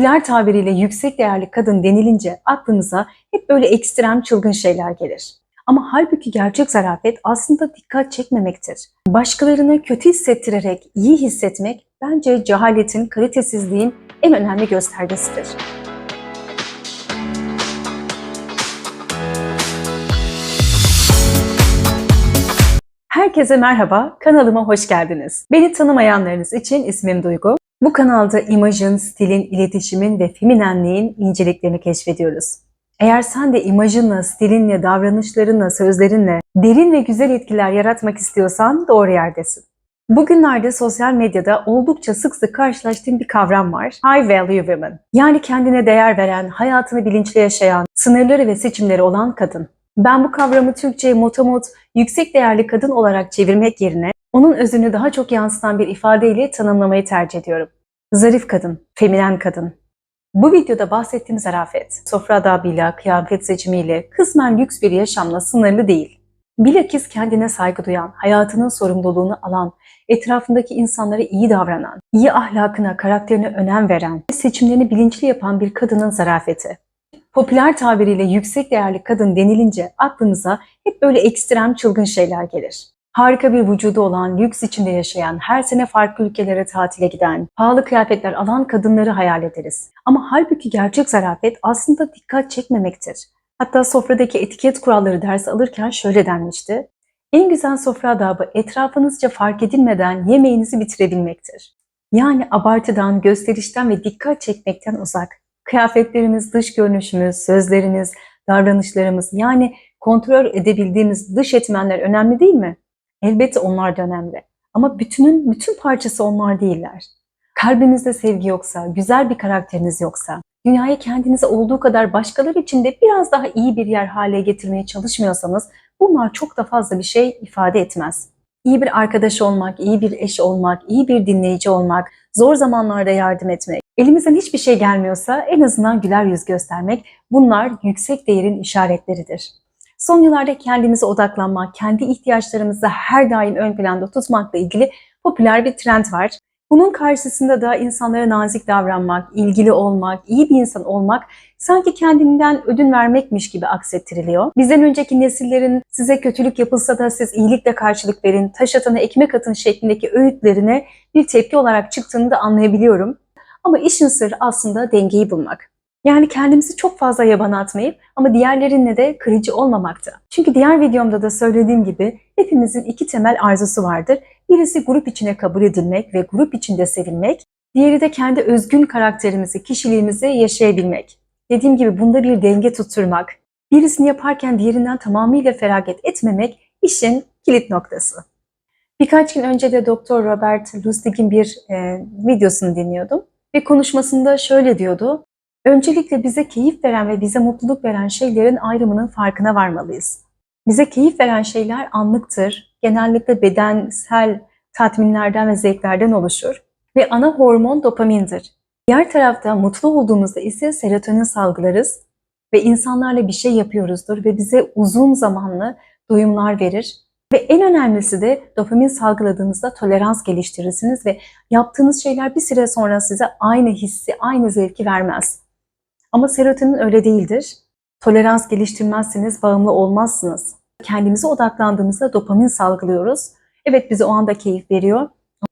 Popüler tabiriyle yüksek değerli kadın denilince aklımıza hep böyle ekstrem çılgın şeyler gelir. Ama halbuki gerçek zarafet aslında dikkat çekmemektir. Başkalarını kötü hissettirerek iyi hissetmek bence cehaletin, kalitesizliğin en önemli göstergesidir. Herkese merhaba, kanalıma hoş geldiniz. Beni tanımayanlarınız için ismim Duygu. Bu kanalda imajın, stilin, iletişimin ve feminenliğin inceliklerini keşfediyoruz. Eğer sen de imajınla, stilinle, davranışlarınla, sözlerinle derin ve güzel etkiler yaratmak istiyorsan doğru yerdesin. Bugünlerde sosyal medyada oldukça sık sık karşılaştığım bir kavram var. High Value Women. Yani kendine değer veren, hayatını bilinçli yaşayan, sınırları ve seçimleri olan kadın. Ben bu kavramı Türkçe'ye motomot yüksek değerli kadın olarak çevirmek yerine onun özünü daha çok yansıtan bir ifadeyle tanımlamayı tercih ediyorum. Zarif kadın, feminen kadın. Bu videoda bahsettiğim zarafet, sofra adabıyla, kıyafet seçimiyle, kısmen lüks bir yaşamla sınırlı değil. Bilakis kendine saygı duyan, hayatının sorumluluğunu alan, etrafındaki insanlara iyi davranan, iyi ahlakına, karakterine önem veren, seçimlerini bilinçli yapan bir kadının zarafeti. Popüler tabiriyle yüksek değerli kadın denilince aklımıza hep böyle ekstrem çılgın şeyler gelir. Harika bir vücudu olan, lüks içinde yaşayan, her sene farklı ülkelere tatile giden, pahalı kıyafetler alan kadınları hayal ederiz. Ama halbuki gerçek zarafet aslında dikkat çekmemektir. Hatta sofradaki etiket kuralları dersi alırken şöyle denmişti. En güzel sofra adabı etrafınızca fark edilmeden yemeğinizi bitirebilmektir. Yani abartıdan, gösterişten ve dikkat çekmekten uzak. Kıyafetlerimiz, dış görünüşümüz, sözlerimiz, davranışlarımız yani kontrol edebildiğimiz dış etmenler önemli değil mi? Elbette onlar da önemli. Ama bütünün bütün parçası onlar değiller. Kalbinizde sevgi yoksa, güzel bir karakteriniz yoksa, dünyayı kendinize olduğu kadar başkaları için de biraz daha iyi bir yer hale getirmeye çalışmıyorsanız bunlar çok da fazla bir şey ifade etmez. İyi bir arkadaş olmak, iyi bir eş olmak, iyi bir dinleyici olmak, zor zamanlarda yardım etmek, elimizden hiçbir şey gelmiyorsa en azından güler yüz göstermek bunlar yüksek değerin işaretleridir. Son yıllarda kendimize odaklanmak, kendi ihtiyaçlarımızı her daim ön planda tutmakla ilgili popüler bir trend var. Bunun karşısında da insanlara nazik davranmak, ilgili olmak, iyi bir insan olmak sanki kendinden ödün vermekmiş gibi aksettiriliyor. Bizden önceki nesillerin size kötülük yapılsa da siz iyilikle karşılık verin, taş atana ekmek atın şeklindeki öğütlerine bir tepki olarak çıktığını da anlayabiliyorum. Ama işin sırrı aslında dengeyi bulmak. Yani kendimizi çok fazla yabana atmayıp ama diğerlerinle de kırıcı olmamakta. Çünkü diğer videomda da söylediğim gibi hepimizin iki temel arzusu vardır. Birisi grup içine kabul edilmek ve grup içinde sevilmek. Diğeri de kendi özgün karakterimizi, kişiliğimizi yaşayabilmek. Dediğim gibi bunda bir denge tutturmak. Birisini yaparken diğerinden tamamıyla feragat etmemek işin kilit noktası. Birkaç gün önce de Doktor Robert Lustig'in bir e, videosunu dinliyordum. Ve konuşmasında şöyle diyordu. Öncelikle bize keyif veren ve bize mutluluk veren şeylerin ayrımının farkına varmalıyız. Bize keyif veren şeyler anlıktır. Genellikle bedensel tatminlerden ve zevklerden oluşur. Ve ana hormon dopamindir. Diğer tarafta mutlu olduğumuzda ise serotonin salgılarız ve insanlarla bir şey yapıyoruzdur ve bize uzun zamanlı doyumlar verir. Ve en önemlisi de dopamin salgıladığınızda tolerans geliştirirsiniz ve yaptığınız şeyler bir süre sonra size aynı hissi, aynı zevki vermez. Ama serotonin öyle değildir. Tolerans geliştirmezseniz bağımlı olmazsınız. Kendimize odaklandığımızda dopamin salgılıyoruz. Evet bize o anda keyif veriyor.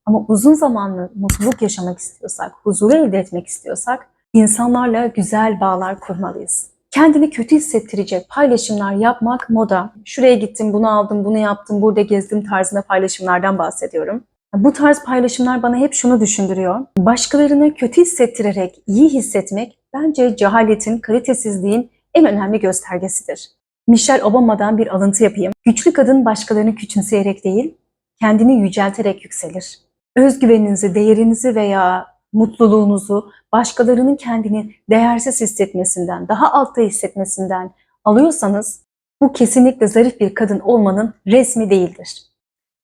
Ama uzun zamanlı mutluluk yaşamak istiyorsak, huzuru elde etmek istiyorsak insanlarla güzel bağlar kurmalıyız. Kendini kötü hissettirecek paylaşımlar yapmak moda. Şuraya gittim, bunu aldım, bunu yaptım, burada gezdim tarzında paylaşımlardan bahsediyorum. Bu tarz paylaşımlar bana hep şunu düşündürüyor. Başkalarını kötü hissettirerek iyi hissetmek bence cehaletin, kalitesizliğin en önemli göstergesidir. Michelle Obama'dan bir alıntı yapayım. Güçlü kadın başkalarını küçümseyerek değil, kendini yücelterek yükselir. Özgüveninizi, değerinizi veya mutluluğunuzu başkalarının kendini değersiz hissetmesinden, daha altta hissetmesinden alıyorsanız bu kesinlikle zarif bir kadın olmanın resmi değildir.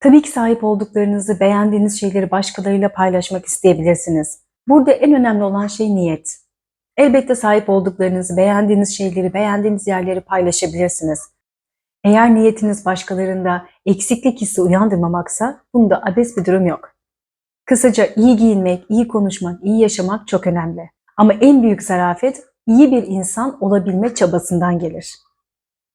Tabii ki sahip olduklarınızı, beğendiğiniz şeyleri başkalarıyla paylaşmak isteyebilirsiniz. Burada en önemli olan şey niyet. Elbette sahip olduklarınızı, beğendiğiniz şeyleri, beğendiğiniz yerleri paylaşabilirsiniz. Eğer niyetiniz başkalarında eksiklik hissi uyandırmamaksa bunda abes bir durum yok. Kısaca iyi giyinmek, iyi konuşmak, iyi yaşamak çok önemli. Ama en büyük zarafet iyi bir insan olabilme çabasından gelir.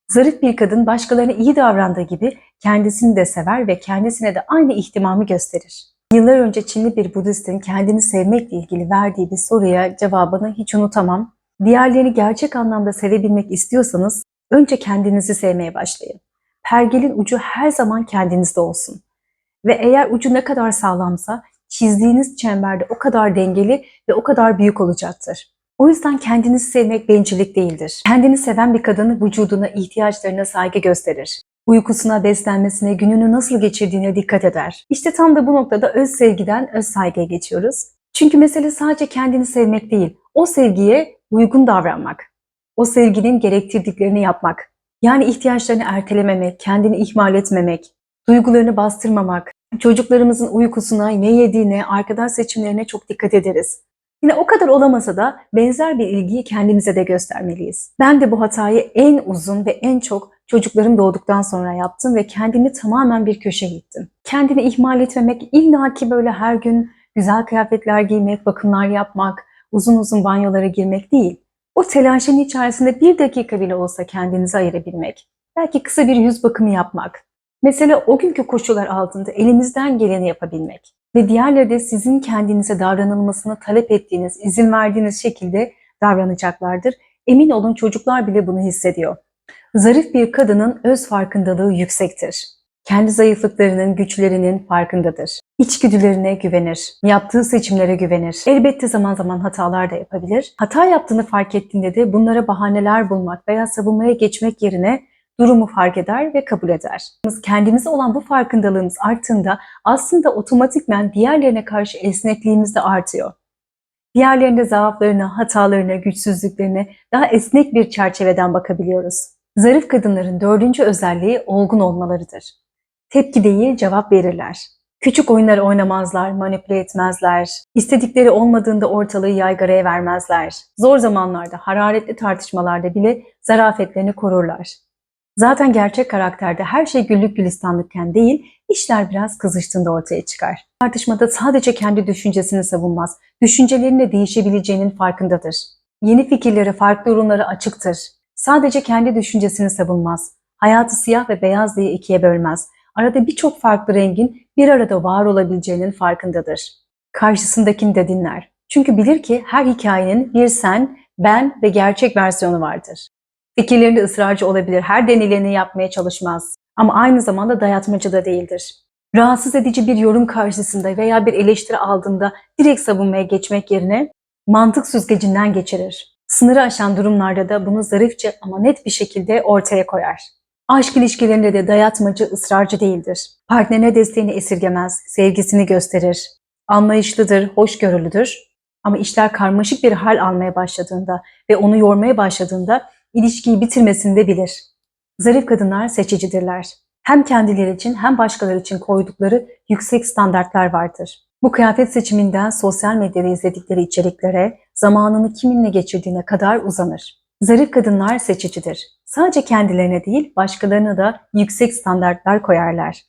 Zarif bir kadın başkalarına iyi davrandığı gibi kendisini de sever ve kendisine de aynı ihtimamı gösterir. Yıllar önce Çinli bir Budistin kendini sevmekle ilgili verdiği bir soruya cevabını hiç unutamam. Diğerlerini gerçek anlamda sevebilmek istiyorsanız önce kendinizi sevmeye başlayın. Pergelin ucu her zaman kendinizde olsun. Ve eğer ucu ne kadar sağlamsa çizdiğiniz çemberde o kadar dengeli ve o kadar büyük olacaktır. O yüzden kendinizi sevmek bencillik değildir. Kendini seven bir kadın vücuduna, ihtiyaçlarına saygı gösterir. Uykusuna, beslenmesine, gününü nasıl geçirdiğine dikkat eder. İşte tam da bu noktada öz sevgiden öz saygıya geçiyoruz. Çünkü mesele sadece kendini sevmek değil, o sevgiye uygun davranmak. O sevginin gerektirdiklerini yapmak. Yani ihtiyaçlarını ertelememek, kendini ihmal etmemek, duygularını bastırmamak, çocuklarımızın uykusuna, ne yediğine, arkadaş seçimlerine çok dikkat ederiz. Yine o kadar olamasa da benzer bir ilgiyi kendimize de göstermeliyiz. Ben de bu hatayı en uzun ve en çok çocuklarım doğduktan sonra yaptım ve kendimi tamamen bir köşeye ittim. Kendini ihmal etmemek, illaki böyle her gün güzel kıyafetler giymek, bakımlar yapmak, uzun uzun banyolara girmek değil. O telaşın içerisinde bir dakika bile olsa kendinizi ayırabilmek. Belki kısa bir yüz bakımı yapmak. Mesela o günkü koşullar altında elimizden geleni yapabilmek ve diğerleri de sizin kendinize davranılmasını talep ettiğiniz, izin verdiğiniz şekilde davranacaklardır. Emin olun çocuklar bile bunu hissediyor. Zarif bir kadının öz farkındalığı yüksektir. Kendi zayıflıklarının, güçlerinin farkındadır. İçgüdülerine güvenir. Yaptığı seçimlere güvenir. Elbette zaman zaman hatalar da yapabilir. Hata yaptığını fark ettiğinde de bunlara bahaneler bulmak veya savunmaya geçmek yerine durumu fark eder ve kabul eder. Kendimize olan bu farkındalığımız arttığında aslında otomatikmen diğerlerine karşı esnekliğimiz de artıyor. Diğerlerinde zaaflarına, hatalarına, güçsüzlüklerine daha esnek bir çerçeveden bakabiliyoruz. Zarif kadınların dördüncü özelliği olgun olmalarıdır. Tepki değil, cevap verirler. Küçük oyunlar oynamazlar, manipüle etmezler. İstedikleri olmadığında ortalığı yaygaraya vermezler. Zor zamanlarda, hararetli tartışmalarda bile zarafetlerini korurlar. Zaten gerçek karakterde her şey güllük gülistanlıkken değil, işler biraz kızıştığında ortaya çıkar. Tartışmada sadece kendi düşüncesini savunmaz, düşüncelerinin de değişebileceğinin farkındadır. Yeni fikirlere, farklı yorumlara açıktır. Sadece kendi düşüncesini savunmaz. Hayatı siyah ve beyaz diye ikiye bölmez. Arada birçok farklı rengin bir arada var olabileceğinin farkındadır. Karşısındakini de dinler. Çünkü bilir ki her hikayenin bir sen, ben ve gerçek versiyonu vardır. Fikirlerinde ısrarcı olabilir, her denileni yapmaya çalışmaz. Ama aynı zamanda dayatmacı da değildir. Rahatsız edici bir yorum karşısında veya bir eleştiri aldığında direkt savunmaya geçmek yerine mantık süzgecinden geçirir. Sınırı aşan durumlarda da bunu zarifçe ama net bir şekilde ortaya koyar. Aşk ilişkilerinde de dayatmacı, ısrarcı değildir. Partnerine desteğini esirgemez, sevgisini gösterir. Anlayışlıdır, hoşgörülüdür. Ama işler karmaşık bir hal almaya başladığında ve onu yormaya başladığında ilişkiyi bitirmesini de bilir. Zarif kadınlar seçicidirler. Hem kendileri için hem başkaları için koydukları yüksek standartlar vardır. Bu kıyafet seçiminden sosyal medyada izledikleri içeriklere, zamanını kiminle geçirdiğine kadar uzanır. Zarif kadınlar seçicidir. Sadece kendilerine değil, başkalarına da yüksek standartlar koyarlar.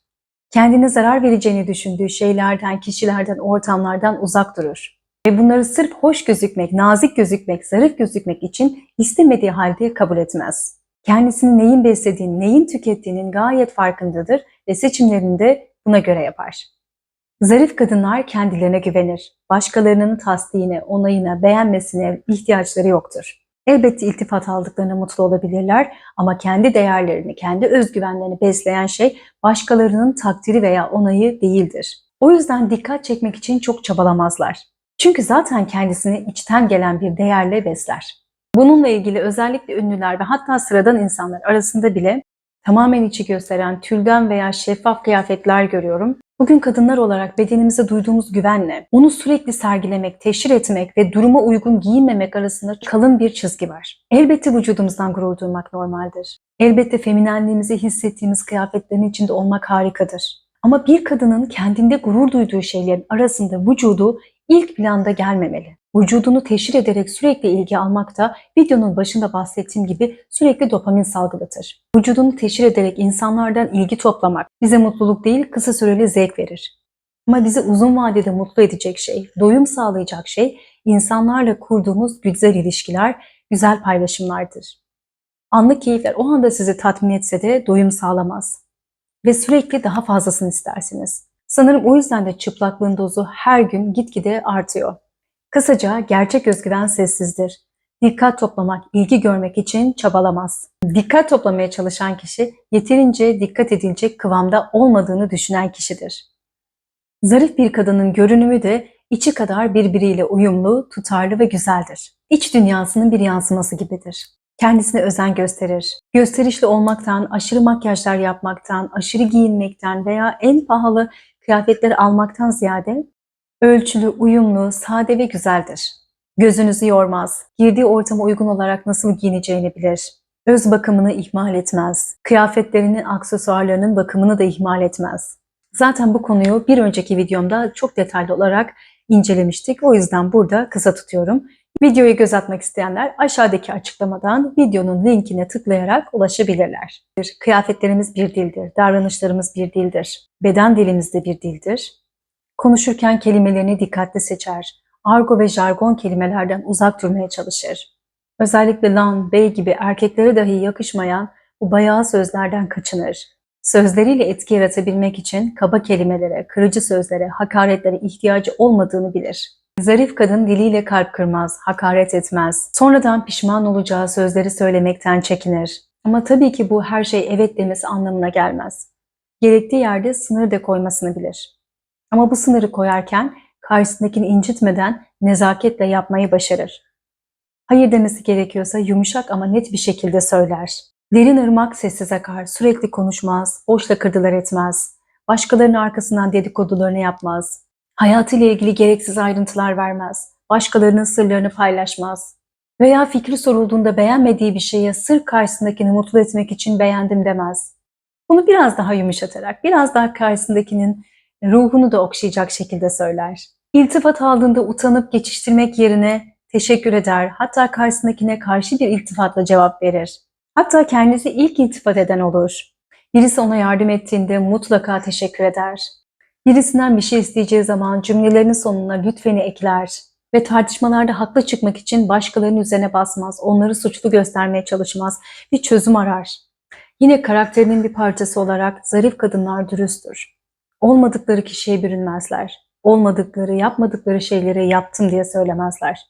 Kendine zarar vereceğini düşündüğü şeylerden, kişilerden, ortamlardan uzak durur. Ve bunları sırf hoş gözükmek, nazik gözükmek, zarif gözükmek için istemediği halde kabul etmez. Kendisini neyin beslediğini, neyin tükettiğinin gayet farkındadır ve seçimlerini de buna göre yapar. Zarif kadınlar kendilerine güvenir. Başkalarının tasdiğine, onayına, beğenmesine ihtiyaçları yoktur. Elbette iltifat aldıklarına mutlu olabilirler ama kendi değerlerini, kendi özgüvenlerini besleyen şey başkalarının takdiri veya onayı değildir. O yüzden dikkat çekmek için çok çabalamazlar. Çünkü zaten kendisini içten gelen bir değerle besler. Bununla ilgili özellikle ünlüler ve hatta sıradan insanlar arasında bile tamamen içi gösteren tülden veya şeffaf kıyafetler görüyorum. Bugün kadınlar olarak bedenimize duyduğumuz güvenle onu sürekli sergilemek, teşhir etmek ve duruma uygun giyinmemek arasında kalın bir çizgi var. Elbette vücudumuzdan gurur duymak normaldir. Elbette feminenliğimizi hissettiğimiz kıyafetlerin içinde olmak harikadır. Ama bir kadının kendinde gurur duyduğu şeylerin arasında vücudu ilk planda gelmemeli. Vücudunu teşhir ederek sürekli ilgi almak da videonun başında bahsettiğim gibi sürekli dopamin salgılatır. Vücudunu teşhir ederek insanlardan ilgi toplamak bize mutluluk değil kısa süreli zevk verir. Ama bizi uzun vadede mutlu edecek şey, doyum sağlayacak şey insanlarla kurduğumuz güzel ilişkiler, güzel paylaşımlardır. Anlık keyifler o anda sizi tatmin etse de doyum sağlamaz. Ve sürekli daha fazlasını istersiniz. Sanırım o yüzden de çıplaklığın dozu her gün gitgide artıyor. Kısaca gerçek özgüven sessizdir. Dikkat toplamak, ilgi görmek için çabalamaz. Dikkat toplamaya çalışan kişi yeterince dikkat edilecek kıvamda olmadığını düşünen kişidir. Zarif bir kadının görünümü de içi kadar birbiriyle uyumlu, tutarlı ve güzeldir. İç dünyasının bir yansıması gibidir. Kendisine özen gösterir. Gösterişli olmaktan, aşırı makyajlar yapmaktan, aşırı giyinmekten veya en pahalı kıyafetleri almaktan ziyade ölçülü, uyumlu, sade ve güzeldir. Gözünüzü yormaz, girdiği ortama uygun olarak nasıl giyineceğini bilir. Öz bakımını ihmal etmez. Kıyafetlerinin, aksesuarlarının bakımını da ihmal etmez. Zaten bu konuyu bir önceki videomda çok detaylı olarak incelemiştik. O yüzden burada kısa tutuyorum. Videoyu göz atmak isteyenler aşağıdaki açıklamadan videonun linkine tıklayarak ulaşabilirler. Kıyafetlerimiz bir dildir, davranışlarımız bir dildir, beden dilimiz de bir dildir. Konuşurken kelimelerini dikkatli seçer, argo ve jargon kelimelerden uzak durmaya çalışır. Özellikle lan, bey gibi erkeklere dahi yakışmayan bu bayağı sözlerden kaçınır. Sözleriyle etki yaratabilmek için kaba kelimelere, kırıcı sözlere, hakaretlere ihtiyacı olmadığını bilir. Zarif kadın diliyle kalp kırmaz, hakaret etmez. Sonradan pişman olacağı sözleri söylemekten çekinir. Ama tabii ki bu her şey evet demesi anlamına gelmez. Gerektiği yerde sınır da koymasını bilir. Ama bu sınırı koyarken karşısındakini incitmeden nezaketle yapmayı başarır. Hayır demesi gerekiyorsa yumuşak ama net bir şekilde söyler. Derin ırmak sessiz akar, sürekli konuşmaz, boş lakırdılar etmez. Başkalarının arkasından dedikodularını yapmaz. Hayatıyla ilgili gereksiz ayrıntılar vermez. Başkalarının sırlarını paylaşmaz. Veya fikri sorulduğunda beğenmediği bir şeye sır karşısındakini mutlu etmek için beğendim demez. Bunu biraz daha yumuşatarak, biraz daha karşısındakinin ruhunu da okşayacak şekilde söyler. İltifat aldığında utanıp geçiştirmek yerine teşekkür eder, hatta karşısındakine karşı bir iltifatla cevap verir. Hatta kendisi ilk iltifat eden olur. Birisi ona yardım ettiğinde mutlaka teşekkür eder. Birisinden bir şey isteyeceği zaman cümlelerinin sonuna lütfeni ekler ve tartışmalarda haklı çıkmak için başkalarının üzerine basmaz, onları suçlu göstermeye çalışmaz, bir çözüm arar. Yine karakterinin bir parçası olarak zarif kadınlar dürüsttür. Olmadıkları kişiye bürünmezler. Olmadıkları, yapmadıkları şeyleri yaptım diye söylemezler.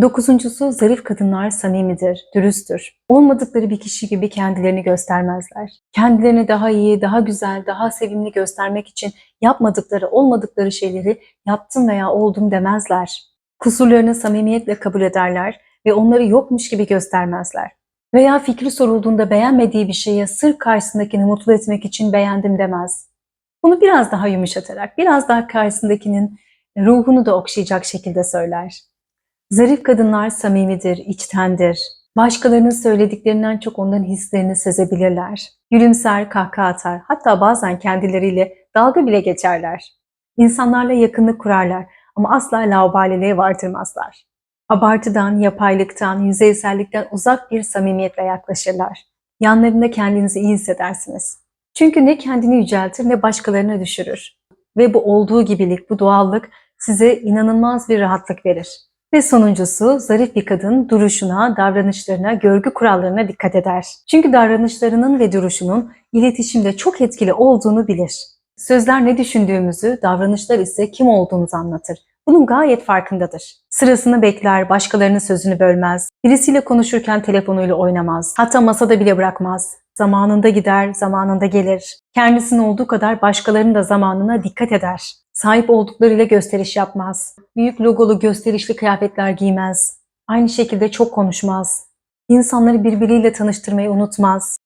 Dokuzuncusu zarif kadınlar samimidir, dürüsttür. Olmadıkları bir kişi gibi kendilerini göstermezler. Kendilerini daha iyi, daha güzel, daha sevimli göstermek için yapmadıkları, olmadıkları şeyleri yaptım veya oldum demezler. Kusurlarını samimiyetle kabul ederler ve onları yokmuş gibi göstermezler. Veya fikri sorulduğunda beğenmediği bir şeye sır karşısındakini mutlu etmek için beğendim demez. Bunu biraz daha yumuşatarak, biraz daha karşısındakinin ruhunu da okşayacak şekilde söyler. Zarif kadınlar samimidir, içtendir. Başkalarının söylediklerinden çok onların hislerini sezebilirler. Gülümser, kahkaha atar, hatta bazen kendileriyle dalga bile geçerler. İnsanlarla yakınlık kurarlar ama asla laubaliliğe vardırmazlar. Abartıdan, yapaylıktan, yüzeysellikten uzak bir samimiyetle yaklaşırlar. Yanlarında kendinizi iyi hissedersiniz. Çünkü ne kendini yüceltir ne başkalarına düşürür. Ve bu olduğu gibilik, bu doğallık size inanılmaz bir rahatlık verir. Ve sonuncusu zarif bir kadın duruşuna, davranışlarına, görgü kurallarına dikkat eder. Çünkü davranışlarının ve duruşunun iletişimde çok etkili olduğunu bilir. Sözler ne düşündüğümüzü, davranışlar ise kim olduğumuzu anlatır. Bunun gayet farkındadır. Sırasını bekler, başkalarının sözünü bölmez. Birisiyle konuşurken telefonuyla oynamaz. Hatta masada bile bırakmaz. Zamanında gider, zamanında gelir. Kendisinin olduğu kadar başkalarının da zamanına dikkat eder. Sahip olduklarıyla gösteriş yapmaz. Büyük logolu gösterişli kıyafetler giymez. Aynı şekilde çok konuşmaz. İnsanları birbiriyle tanıştırmayı unutmaz.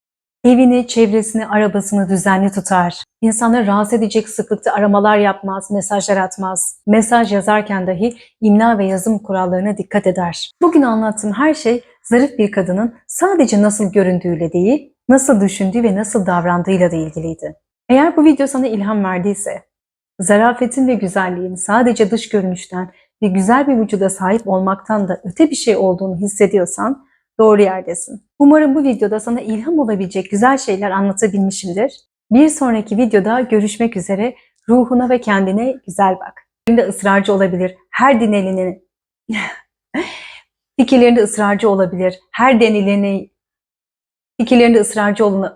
Evini, çevresini, arabasını düzenli tutar. İnsanları rahatsız edecek sıklıkta aramalar yapmaz, mesajlar atmaz. Mesaj yazarken dahi imla ve yazım kurallarına dikkat eder. Bugün anlattığım her şey zarif bir kadının sadece nasıl göründüğüyle değil, nasıl düşündüğü ve nasıl davrandığıyla da ilgiliydi. Eğer bu video sana ilham verdiyse, zarafetin ve güzelliğin sadece dış görünüşten ve güzel bir vücuda sahip olmaktan da öte bir şey olduğunu hissediyorsan doğru yerdesin. Umarım bu videoda sana ilham olabilecek güzel şeyler anlatabilmişimdir. Bir sonraki videoda görüşmek üzere. Ruhuna ve kendine güzel bak. fikirlerinde ısrarcı olabilir. Her denileni fikirlerinde ısrarcı olabilir. Her denileni fikirlerinde ısrarcı olun